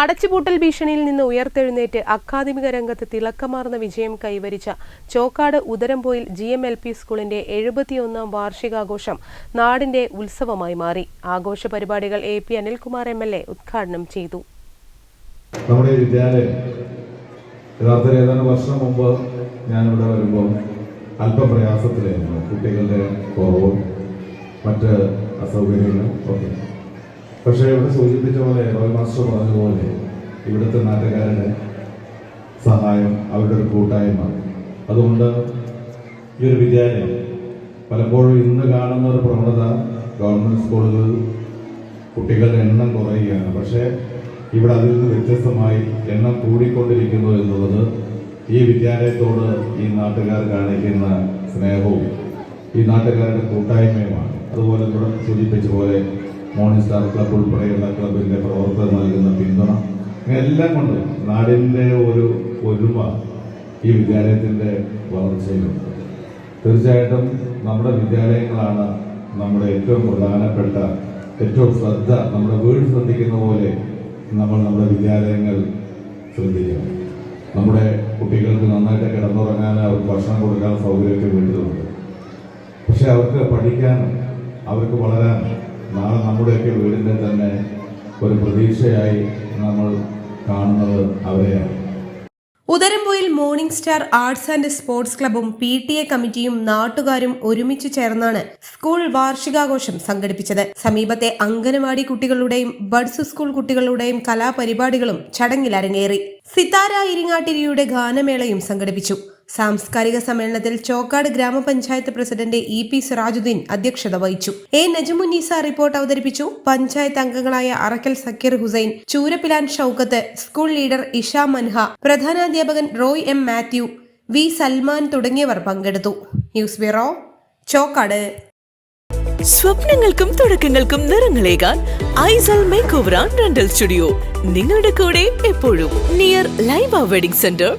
അടച്ചുപൂട്ടൽ ഭീഷണിയിൽ നിന്ന് ഉയർത്തെഴുന്നേറ്റ് അക്കാദമിക രംഗത്ത് തിളക്കമാർന്ന വിജയം കൈവരിച്ച Chokkad Udarampoyil G M L P സ്കൂളിന്റെ എഴുപത്തിയൊന്നാം വാർഷികാഘോഷം നാടിന്റെ ഉത്സവമായി മാറി. ആഘോഷ പരിപാടികൾ A P Anilkumar M L A ഉദ്ഘാടനം ചെയ്തു. നമ്മുടെ വിദ്യാലയം യഥാർത്ഥത്തിൽ ഏതാനും വർഷം മുമ്പ് ഞാനിവിടെ വരുമ്പോൾ അല്പപ്രയാസത്തിലായിരുന്നു. കുട്ടികളുടെ കുറവും മറ്റ് അസൗകര്യങ്ങളും ഒക്കെ. പക്ഷേ ഇവിടെ സൂചിപ്പിച്ച പോലെ റോയ് മാസ്റ്റർ പറഞ്ഞ പോലെ ഇവിടുത്തെ നാട്ടുകാരുടെ സഹായം അവരുടെ ഒരു കൂട്ടായ്മ. അതുകൊണ്ട് ഈ ഒരു വിദ്യാലയം പലപ്പോഴും ഇന്ന് കാണുന്ന ഒരു പ്രവണത ഗവൺമെന്റ് സ്കൂളുകളിൽ കുട്ടികളുടെ എണ്ണം കുറയുകയാണ്. പക്ഷേ ഇവിടെ അതിൽ നിന്ന് വ്യത്യസ്തമായി എണ്ണം കൂടിക്കൊണ്ടിരിക്കുന്നു എന്നുള്ളത് ഈ വിദ്യാലയത്തോട് ഈ നാട്ടുകാർ കാണിക്കുന്ന സ്നേഹവും ഈ നാട്ടുകാരുടെ കൂട്ടായ്മയുമാണ്. അതുപോലെ ഇവിടെ സൂചിപ്പിച്ച പോലെ മോർണിംഗ് സ്റ്റാർ ക്ലബ് ഉൾപ്പെടെയുള്ള ക്ലബിന്റെ പ്രവർത്തകർ നൽകുന്ന പിന്തുണ. എല്ലാം കൊണ്ട് നാടിന്റെ ഒരു ഒരുമ ഈ വിദ്യാലയത്തിന്റെ വളർച്ചയിലുണ്ട്. തീർച്ചയായിട്ടും നമ്മുടെ വിദ്യാലയങ്ങളാണ് നമ്മുടെ ഏറ്റവും പ്രധാനപ്പെട്ട ഏറ്റവും ശ്രദ്ധ നമ്മുടെ വീട് ശ്രദ്ധിക്കുന്ന പോലെ നമ്മൾ നമ്മുടെ വിദ്യാലയങ്ങൾ ശ്രദ്ധിക്കണം. നമ്മുടെ കുട്ടികൾക്ക് നന്നായിട്ട് കിടന്നുറങ്ങാൻ അവർക്ക് ഭക്ഷണം കൊടുക്കാൻ സൗകര്യമൊക്കെ വീട്ടിലുണ്ട്. പക്ഷെ അവർക്ക് പഠിക്കാനും അവർക്ക് വളരാനും നാളെ നമ്മുടെയൊക്കെ വീടിന്റെ തന്നെ ഒരു പ്രതീക്ഷയായി നമ്മൾ കാണുന്നത് അവരെയാണ്. Udarampoyil morning star arts and sports ക്ലബും P T A കമ്മിറ്റിയും നാട്ടുകാരും ഒരുമിച്ച് ചേർന്നാണ് സ്കൂൾ വാർഷികാഘോഷം സംഘടിപ്പിച്ചത്. സമീപത്തെ അംഗനവാടി കുട്ടികളുടെയും ബഡ്സ് സ്കൂൾ കുട്ടികളുടെയും കലാപരിപാടികളും ചടങ്ങിൽ അരങ്ങേറി. സിതാര ഇരിങ്ങാട്ടിരിയുടെ ഗാനമേളയും സംഘടിപ്പിച്ചു. സാംസ്കാരിക സമ്മേളനത്തിൽ ചോക്കാട് ഗ്രാമപഞ്ചായത്ത് പ്രസിഡന്റ് ഇ പി സിറാജുദ്ദീൻ അധ്യക്ഷത വഹിച്ചു. എ നജമുന്നീസ റിപ്പോർട്ട് അവതരിപ്പിച്ചു. പഞ്ചായത്ത് അംഗങ്ങളായ അറക്കൽ സക്കീർ ഹുസൈൻ ചൂരപ്പിലാൻ ഷൌക്കത്ത് സ്കൂൾ ലീഡർ ഇഷ മൻഹ പ്രധാനാധ്യാപകൻ റോയ് എം മാത്യു വി സൽമാൻ തുടങ്ങിയവർ പങ്കെടുത്തു. News bureau Chokkad. സ്വപ്നങ്ങൾക്കും തുടക്കങ്ങൾക്കും നിറങ്ങളേകാൻ Aisal makeover and rental studio. നിങ്ങളുടെ കൂടെ എപ്പോഴും near Laiba wedding centre